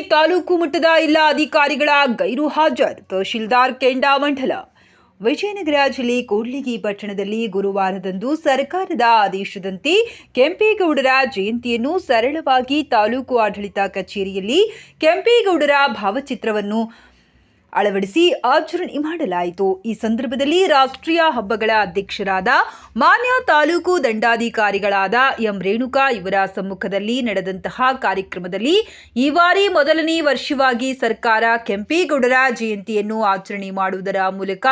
ತಾಲೂಕು ಮಟ್ಟದ ಎಲ್ಲ ಅಧಿಕಾರಿಗಳ ಗೈರು ಹಾಜರ್. ತಹಶೀಲ್ದಾರ್ ಕೆಂಡಾಮಂಡಲ ವಿಜಯನಗರ ಜಿಲ್ಲೆ ಕೂಡ್ಲಿಗಿ ಪಟ್ಟಣದಲ್ಲಿ ಗುರುವಾರದಂದು ಸರ್ಕಾರದ ಆದೇಶದಂತೆ ಕೆಂಪೇಗೌಡರ ಜಯಂತಿಯನ್ನು ಸರಳವಾಗಿ ತಾಲೂಕು ಆಡಳಿತ ಕಚೇರಿಯಲ್ಲಿ ಕೆಂಪೇಗೌಡರ ಭಾವಚಿತ್ರವನ್ನು ಅಳವಡಿಸಿ ಆಚರಣೆ ಮಾಡಲಾಯಿತು. ಈ ಸಂದರ್ಭದಲ್ಲಿ ರಾಷ್ಟ್ರೀಯ ಹಬ್ಬಗಳ ಅಧ್ಯಕ್ಷರಾದ ಮಾನ್ಯ ತಾಲೂಕು ದಂಡಾಧಿಕಾರಿಗಳಾದ ಎಂ ರೇಣುಕಾ ಇವರ ಸಮ್ಮುಖದಲ್ಲಿ ನಡೆದಂತಹ ಕಾರ್ಯಕ್ರಮದಲ್ಲಿ ಈ ಬಾರಿ ಮೊದಲನೇ ವರ್ಷವಾಗಿ ಸರ್ಕಾರ ಕೆಂಪೇಗೌಡರ ಜಯಂತಿಯನ್ನು ಆಚರಣೆ ಮಾಡುವುದರ ಮೂಲಕ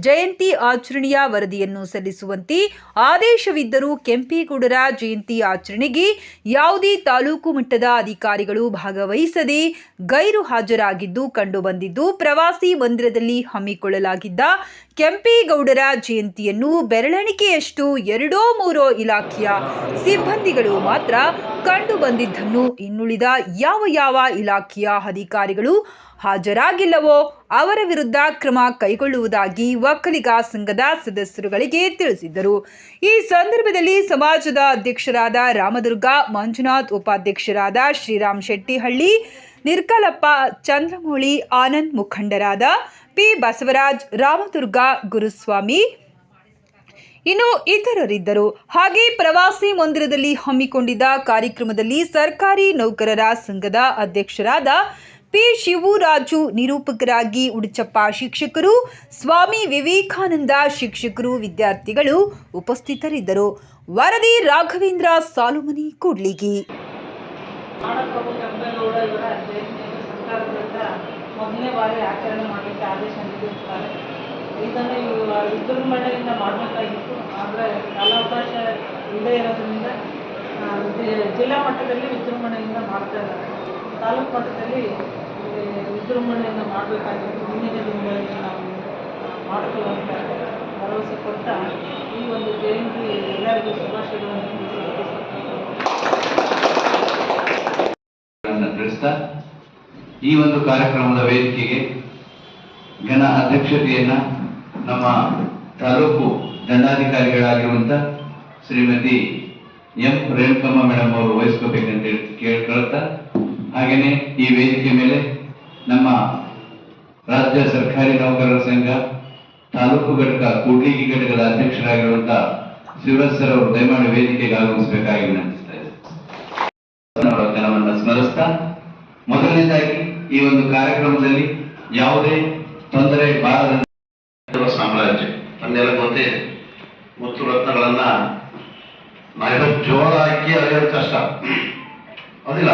ಜಯಂತಿ ಆಚರಣೆಯ ವರದಿಯನ್ನು ಸಲ್ಲಿಸುವಂತೆ ಆದೇಶವಿದ್ದರೂ ಕೆಂಪೇಗೌಡರ ಜಯಂತಿ ಆಚರಣೆಗೆ ಯಾವುದೇ ತಾಲೂಕು ಮಟ್ಟದ ಅಧಿಕಾರಿಗಳು ಭಾಗವಹಿಸದೆ ಗೈರು ಹಾಜರಾಗಿದ್ದು ಕಂಡುಬಂದಿದ್ದು ಪ್ರವಾಸಿ ಮಂದಿರದಲ್ಲಿ ಹಮ್ಮಿಕೊಳ್ಳಲಾಗಿದ್ದ ಕೆಂಪೇಗೌಡರ ಜಯಂತಿಯನ್ನು ಬೆರಳೆಣಿಕೆಯಷ್ಟು ಎರಡೋ ಮೂರೋ ಇಲಾಖೆಯ ಸಿಬ್ಬಂದಿಗಳು ಮಾತ್ರ ಕಂಡು ಬಂದಿದ್ದನ್ನು ಇನ್ನುಳಿದ ಯಾವ ಯಾವ ಇಲಾಖೆಯ ಅಧಿಕಾರಿಗಳು ಹಾಜರಾಗಿಲ್ಲವೋ ಅವರ ವಿರುದ್ಧ ಕ್ರಮ ಕೈಗೊಳ್ಳುವುದಾಗಿ ಒಕ್ಕಲಿಗ ಸಂಘದ ಸದಸ್ಯರುಗಳಿಗೆ ತಿಳಿಸಿದ್ದರು. ಈ ಸಂದರ್ಭದಲ್ಲಿ ಸಮಾಜದ ಅಧ್ಯಕ್ಷರಾದ ರಾಮದುರ್ಗ, ಮಂಜುನಾಥ್ ಉಪಾಧ್ಯಕ್ಷರಾದ ಶ್ರೀರಾಮ್ ಶೆಟ್ಟಿಹಳ್ಳಿ ನಿರ್ಕಲಪ್ಪ, ಚಂದ್ರಮೌಳಿ, ಆನಂದ್ ಮುಖಂಡರಾದ ಪಿ. ಬಸವರಾಜ್, ರಾಮದುರ್ಗ ಗುರುಸ್ವಾಮಿ ಇನ್ನು ಇತರರಿದ್ದರು. ಹಾಗೆ ಪ್ರವಾಸಿ ಮಂದಿರದಲ್ಲಿ ಹಮ್ಮಿಕೊಂಡಿದ್ದ ಕಾರ್ಯಕ್ರಮದಲ್ಲಿ ಸರ್ಕಾರಿ ನೌಕರರ ಸಂಘದ ಅಧ್ಯಕ್ಷರಾದ ಪಿ. ಶಿವರಾಜು ನಿರೂಪಕರಾಗಿ ಉಡುಚಪ್ಪ ಶಿಕ್ಷಕರು, ಸ್ವಾಮಿ ವಿವೇಕಾನಂದ ಶಿಕ್ಷಕರು ವಿದ್ಯಾರ್ಥಿಗಳು ಉಪಸ್ಥಿತರಿದ್ದರು. ವರದಿ ರಾಘವೇಂದ್ರ ಸಾಲುಮನಿ ಕೂಡ್ಲಿಗಿ. ನಾಡಪ್ರಭು ಕೆಂಪೇಗೌಡ ಇವರ ಜಯಂತಿಯನ್ನು ಸರ್ಕಾರದಿಂದ ಮೊದಲನೇ ಬಾರಿ ಆಚರಣೆ ಮಾಡಲಿಕ್ಕೆ ಆದೇಶ ನೀಡಿರುತ್ತಾರೆ. ಇದನ್ನು ಇವ ವಿಜೃಂಭಣೆಯಿಂದ ಮಾಡಬೇಕಾಗಿತ್ತು. ಆದರೆ ಕಾಲಾವಕಾಶ ಇಲ್ಲದೇ ಇರೋದ್ರಿಂದ ಜಿಲ್ಲಾ ಮಟ್ಟದಲ್ಲಿ ವಿಜೃಂಭಣೆಯಿಂದ ಮಾಡ್ತಾ ಇದ್ದಾರೆ. ತಾಲೂಕು ಮಟ್ಟದಲ್ಲಿ ವಿಜೃಂಭಣೆಯಿಂದ ಮಾಡಬೇಕಾಗಿತ್ತು. ಮುಂದಿನ ದಿನಗಳಲ್ಲಿ ನಾವು ಆ, ಮಾಡಿಕೊಳ್ಳುವಂತ ಭರವಸೆ ಕೊಟ್ಟ ಈ ಒಂದು ಜಯಂತಿ ಎಲ್ಲರಿಗೂ ಶುಭಾಶಯಗಳನ್ನು ಈ ಒಂದು ಕಾರ್ಯಕ್ರಮದ ವೇದಿಕೆಗೆ ಘನ ಅಧ್ಯಕ್ಷತೆಯನ್ನ ನಮ್ಮ ತಾಲೂಕು ದಂಡಾಧಿಕಾರಿಗಳಾಗಿರುವಂತ ಶ್ರೀಮತಿ ಎಂ ರೇಣುಕಮ್ಮ ಮೇಡಮ್ ಅವರು ವಹಿಸ್ಕೋಬೇಕಂತ ಕೇಳ್ಕೊಳ್ತಾ ಹಾಗೇನೆ ಈ ವೇದಿಕೆ ಮೇಲೆ ನಮ್ಮ ರಾಜ್ಯ ಸರ್ಕಾರಿ ನೌಕರರ ಸಂಘ, ತಾಲೂಕು ಘಟಕ, ಕೂಡ್ಲಿಗಿ ಘಟಕದ ಅಧ್ಯಕ್ಷರಾಗಿರುವಂತ ಶಿವರಾಜ್ ಸರ್ ಅವರು ದಯಮಾಡಿ ವೇದಿಕೆಗೆ ಆಗಮಿಸಬೇಕಾಗಿ ವಿನಂತಿಸ್ತಾ ಇದ್ದಾರೆ ಸ್ಮರಿಸ್ತಾ ಮೊದಲನೇದಾಗಿ ಈ ಒಂದು ಕಾರ್ಯಕ್ರಮದಲ್ಲಿ ಯಾವುದೇ ತೊಂದರೆ ಬಾರದಂತೆ ಸಾಮ್ರಾಜ್ಯ. ತನ್ನೆಲ್ಲ ಗೊತ್ತೇ. ಮುತ್ತು ರತ್ನಗಳನ್ನ ನಾವೆಲ್ಲ ಜೋಳ ಅಕ್ಕಿ ಅಳೆಯೋದು ಕಷ್ಟ. ಅದಿಲ್ಲ.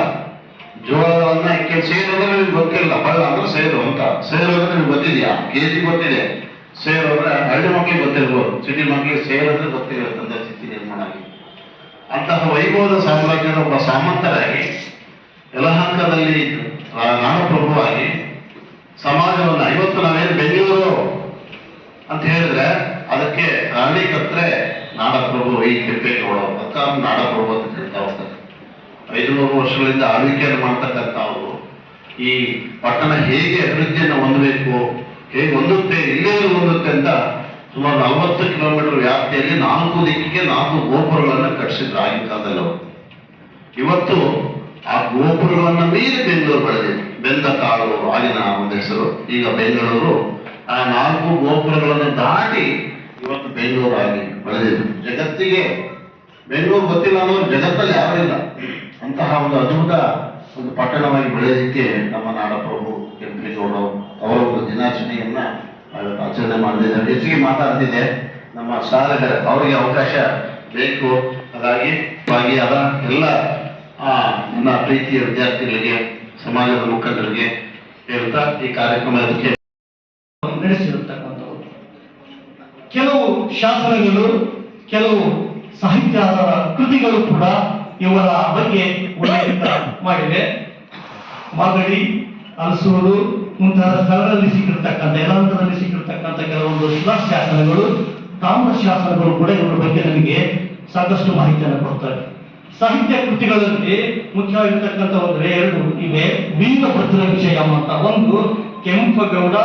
ಜೋಳವನ್ನ ಅಕ್ಕಿ ಸೇರೋದ್ರೆ ನಿಮ್ಗೆ ಗೊತ್ತಿಲ್ಲ. ಬಳ್ಳ ಅಂದ್ರೆ ಸೇರು ಅಂತ. ಸೇರು ಅಂದ್ರೆ ನಿಮ್ಗೆ ಗೊತ್ತಿದೆಯಾ? ಕೆ ಜಿ ಗೊತ್ತಿದೆ. ಸೇರು ಅಂದ್ರೆ ಹಳ್ಳಿ ಮಕ್ಕಳಿಗೆ ಗೊತ್ತಿರ್ಬೋದು. ಸಿಟಿ ಮಕ್ಕಳಿಗೆ ಸೇರು ಅಂದ್ರೆ ಗೊತ್ತಿಲ್ಲ ತಂದೆ ಸ್ಥಿತಿ ನಿರ್ಮಾಣ ಆಗಿ ಅಂತಹ ವೈಭವದ ಸಾಮ್ರಾಜ್ಯದ ಒಬ್ಬ ಸಾಮಂತರಾಗಿ ಯಲಹಂಕದಲ್ಲಿ ನಾಡಪ್ರಭುವಾಗಿ ಸಮಾಜವನ್ನು, ಇವತ್ತು ನಾವೇನು ಬೆಂಗಳೂರು ಅಂತ ಹೇಳಿದ್ರೆ ಅದಕ್ಕೆ ರಾಣಿ ಕತ್ರೆ ನಾಡಪ್ರಭು ಈ ಕೆಂಪೇಗೌಡ ಅಕ್ಕ ನಾಡಪ್ರಭು ಅಂತ ಹೇಳ್ತಾ ಹೋಗ್ತಾರೆ. ಐದುನೂರು ವರ್ಷಗಳಿಂದ ಆಳ್ವಿಕೆಯನ್ನು ಮಾಡ್ತಕ್ಕಂಥ ಅವರು ಈ ಪಟ್ಟಣ ಹೇಗೆ ಅಭಿವೃದ್ಧಿಯನ್ನು ಹೊಂದಬೇಕು, ಹೇಗೆ ಹೊಂದುತ್ತೆ, ಇಲ್ಲೇ ಹೊಂದುತ್ತೆ ಅಂತ ಸುಮಾರು ನಲವತ್ತು ಕಿಲೋಮೀಟರ್ ವ್ಯಾಪ್ತಿಯಲ್ಲಿ ನಾಲ್ಕು ದಿಕ್ಕಿಗೆ ನಾಲ್ಕು ಗೋಪುರಗಳನ್ನು ಕಟ್ಟಿಸಿದ್ರು ಆಗಿನ ಕಾಲದಲ್ಲಿ ಅವರು. ಇವತ್ತು ಆ ಗೋಪುರಗಳನ್ನು ಮೀರಿ ಬೆಂಗಳೂರು ಬೆಳೆದಿದೆ ಬೆಂದ ಕಾಡು ಆಗಿನ ಒಂದು ಹೆಸರು. ಈಗ ಬೆಂಗಳೂರು. ಆ ನಾಲ್ಕು ಗೋಪುರಗಳನ್ನು ದಾಟಿ ಇವತ್ತು ಬೆಂಗಳೂರು ಆಗಿ ಬೆಳೆದಿದೆ. ಜಗತ್ತಿಗೆ ಬೆಂಗಳೂರು ಗೊತ್ತಿಲ್ಲ ಅನ್ನೋ ಜಗತ್ತಲ್ಲಿ ಯಾರಿಲ್ಲ ಅಂತಹ ಒಂದು ಅದ್ಭುತ ಒಂದು ಪಟ್ಟಣವಾಗಿ ಬೆಳೆಯೋದಕ್ಕೆ ನಮ್ಮ ನಾಡಪ್ರಭು ಕೆಂಪೇಗೌಡ ಅವರ ಒಂದು ದಿನಾಚರಣೆಯನ್ನ ಆಚರಣೆ ಮಾಡಿದ್ದೇವೆ ಹೆಚ್ಚಿಗೆ ಮಾತಾಡ್ತಿದ್ದೆ. ನಮ್ಮ ಸಾಧಕರ ಅವರಿಗೆ ಅವಕಾಶ ಬೇಕು. ಹಾಗಾಗಿ ಭಾಗಿಯಾದ ಎಲ್ಲ ಆ, ನನ್ನ ಪ್ರೀತಿಯ ವಿದ್ಯಾರ್ಥಿಗಳಿಗೆ ಸಮಾಜದ ಮುಖಂಡರಿಗೆ ಹೇಳ್ತಾ ಈ ಕಾರ್ಯಕ್ರಮಕ್ಕೆ ನಡೆಸಿರುತ್ತಕ್ಕಂಥವು ಕೆಲವು ಶಾಸನಗಳು ಕೆಲವು ಸಾಹಿತ್ಯದ ಕೃತಿಗಳು ಕೂಡ ಇವರ ಬಗ್ಗೆ ಉಲ್ಲೇಖ ಮಾಡಿವೆ. ಮಾಗಡಿ ಅಲಸೂರು ಮುಂತಾದ ಸ್ಥಳಗಳಲ್ಲಿ ಸಿಕ್ಕಿರ್ತಕ್ಕಂಥ ಯಲಾಂತದಲ್ಲಿ ಸಿಕ್ಕಿರ್ತಕ್ಕಂಥ ಕೆಲವೊಂದು ಶಿಲಾಶಾಸನಗಳು ತಾಮ್ರ ಶಾಸನಗಳು ಕೂಡ ಇವರ ಬಗ್ಗೆ ನಮಗೆ ಸಾಕಷ್ಟು ಮಾಹಿತಿಯನ್ನು ಕೊಡ್ತಾರೆ ಸಾಹಿತ್ಯ ಕೃತಿಗಳಲ್ಲಿ ಮುಖ್ಯವಾಗಿರ್ತಕ್ಕಂಥ ಒಂದು ಎರಡು ಇವೆ. ವೀರಭದ್ರ ವಿಷಯ ಅಂತ. ಒಂದು ಕೆಂಪಗೌಡ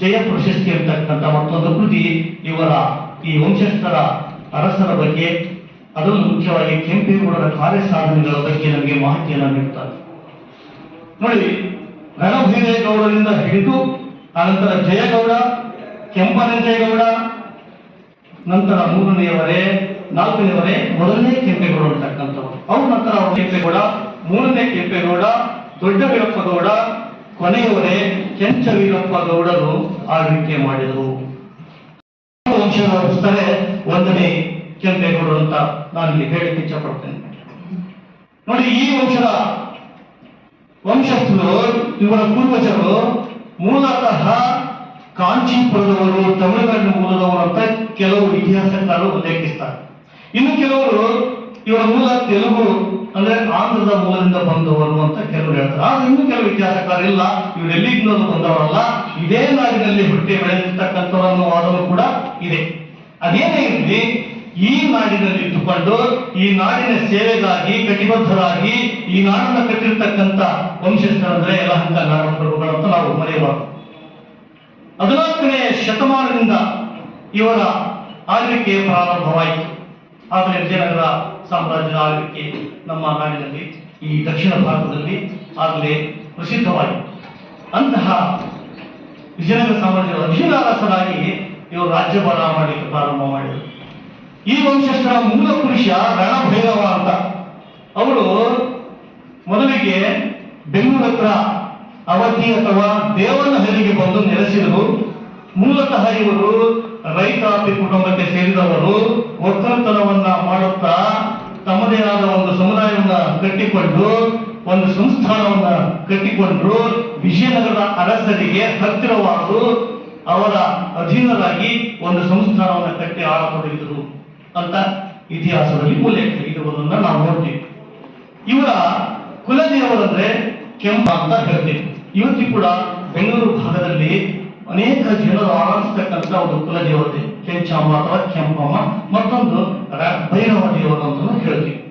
ಜಯ ಪ್ರಶಸ್ತಿ ಅಂತಕ್ಕಂಥ ಮತ್ತೊಂದು ಕೃತಿ ಇವರ ಈ ವಂಶಸ್ಥರ ಅರಸರ ಬಗ್ಗೆ. ಅದರಲ್ಲೂ ಮುಖ್ಯವಾಗಿ ಕೆಂಪೇಗೌಡರ ಕಾರ್ಯ ಸಾಧನೆಗಳ ಬಗ್ಗೆ ನಮಗೆ ಮಾಹಿತಿಯನ್ನು ನೀಡುತ್ತಾರೆ ನೋಡಿ, ರಣಭೈರೇಗೌಡರಿಂದ ಹಿಡಿದು ಅನಂತರ ಜಯಗೌಡ ಕೆಂಪನಂಜೇಗೌಡ ನಂತರ ಮೂರನೆಯವರೇ ನಾಲ್ಕನೆಯವರೇ ಮೊದಲನೇ ಕೆಂಪೇಗೌಡ ಅಂತಕ್ಕಂಥವ್ರು. ಅವ್ರ ನಂತರ ಅವರು ಕೆಂಪೇಗೌಡ, ಮೂರನೇ ಕೆಂಪೇಗೌಡ, ದೊಡ್ಡ ವೀರಪ್ಪ ಗೌಡ ಕೆಂಚ ವೀರಪ್ಪ ಗೌಡರು ಆಳ್ವಿಕೆ ಮಾಡಿದರು. ವಂಶದವರಿಸ್ತಾರೆ ಒಂದನೇ ಕೆಂಪೇಗೌಡರು ಅಂತ ನಾನು ಇಲ್ಲಿ ಹೇಳಕ್ಕೆ ಇಚ್ಛಪಡ್ತೇನೆ. ನೋಡಿ, ಈ ವಂಶದ ವಂಶಸ್ಥರು, ಇವರ ಪೂರ್ವಜರು ಮೂಲತಃ ಕಾಂಚೀಪುರದವರು, ತಮಿಳುನಾಡಿನ ಮೂಲದವರು ಅಂತ ಕೆಲವು ಇತಿಹಾಸಕಾರರು ಉಲ್ಲೇಖಿಸ್ತಾರೆ. ಇನ್ನು ಕೆಲವರು ಇವರ ಮೂಲ ತೆಲುಗು, ಅಂದ್ರೆ ಆಂಧ್ರದ ಮೂಲದಿಂದ ಬಂದವರು ಅಂತ ಕೆಲವರು ಹೇಳ್ತಾರೆ. ಆದ್ರೆ ಇನ್ನು ಕೆಲವು ಇತಿಹಾಸಕಾರ ಇಲ್ಲ. ಇವರು ಎಲ್ಲಿಂದ ಬಂದವರಲ್ಲ? ಇದೇ ನಾಡಿನಲ್ಲಿ ಹುಟ್ಟಿ ಬೆಳೆದಿರ್ತಕ್ಕಂಥವರನ್ನು ವಾದವೂ ಕೂಡ ಇದೆ. ಅದೇನೇ ಇರಲಿ, ಈ ನಾಡಿನಲ್ಲಿ ಇದ್ದುಕೊಂಡು, ಈ ನಾಡಿನ ಸೇವೆಗಾಗಿ, ಕಟಿಬದ್ಧರಾಗಿ, ಈ ನಾಡನ್ನ ಕಟ್ಟಿರ್ತಕ್ಕಂಥ ವಂಶಸ್ಥರಂದ್ರೆ ಎಲ್ಲ ಪ್ರಭುಗಳು ಅಂತ ನಾವು ಮರೆಯಬಾರದು. ಹದಿನಾಲ್ಕನೇ ಶತಮಾನದಿಂದ ಇವರ ಆಳ್ವಿಕೆ ಪ್ರಾರಂಭವಾಯಿತು. ಆದರೆ ವಿಜಯನಗರ ಸಾಮ್ರಾಜ್ಯದ ಆಳ್ವಿಕೆ ನಮ್ಮ ನಾಡಿನಲ್ಲಿ ಈ ದಕ್ಷಿಣ ಭಾರತದಲ್ಲಿ ಆಗಲೇ ಪ್ರಸಿದ್ಧವಾಯಿತು ಅಂತಹ ವಿಜಯನಗರ ಸಾಮ್ರಾಜ್ಯದ ಅಭಿಲಾರಸರಾಗಿ ಇವರು ರಾಜ್ಯಭಾರ ಮಾಡಲಿಕ್ಕೆ ಪ್ರಾರಂಭ ಮಾಡಿದರು. ಈ ವಂಶಸ್ಥರ ಮೂಲ ಪುರುಷ ರಣಭೈರವ ಅಂತ. ಅವರು ಮೊದಲಿಗೆ ಬೆಂಗಳೂರತ್ರ ಹತ್ರ ಅವಧಿ ಅಥವಾ ದೇವನಹಳ್ಳಿಗೆ ಬಂದು ನೆಲೆಸಿದರು ಮೂಲತಃ ಇವರು ರೈತಾಪಿ ಕುಟುಂಬಕ್ಕೆ ಸೇರಿದವರು ಒಕ್ಕಲತನವನ್ನ ಮಾಡುತ್ತಾ ತಮ್ಮದೇ ಆದ ಒಂದು ಸಮುದಾಯವನ್ನ ಕಟ್ಟಿಕೊಂಡು, ಒಂದು ಸಂಸ್ಥಾನವನ್ನ ಕಟ್ಟಿಕೊಂಡ್ರು ವಿಜಯನಗರದ ಅರಸರಿಗೆ ಹತ್ತಿರವಾದರು ಅವರ ಅಧೀನರಾಗಿ ಒಂದು ಸಂಸ್ಥಾನವನ್ನು ಕಟ್ಟಿ ಆಳತೊಡಗಿದರು ಅಂತ ಇತಿಹಾಸದಲ್ಲಿ ಉಲ್ಲೇಖ ಇರುವುದನ್ನ ನಾವು ನೋಡ್ತೀವಿ. ಇವರ ಕುಲದೇವರಂದ್ರೆ ಕೆಂಪ ಅಂತ ಹೇಳ್ತೀವಿ. ಇವತ್ತಿ ಕೂಡ ಬೆಂಗಳೂರು ಭಾಗದಲ್ಲಿ ಆರಾಧಿಸ್ತಕ್ಕಂಥ ಒಂದು ಕುಲದೇವತೆ ಕೆಂಚಮ್ಮ ಅಥವಾ ಕೆಂಪಮ್ಮ ಮತ್ತೊಂದು ರ- ಭೈರವ ದೇವರು ಅಂತ ಹೇಳ್ತೀವಿ.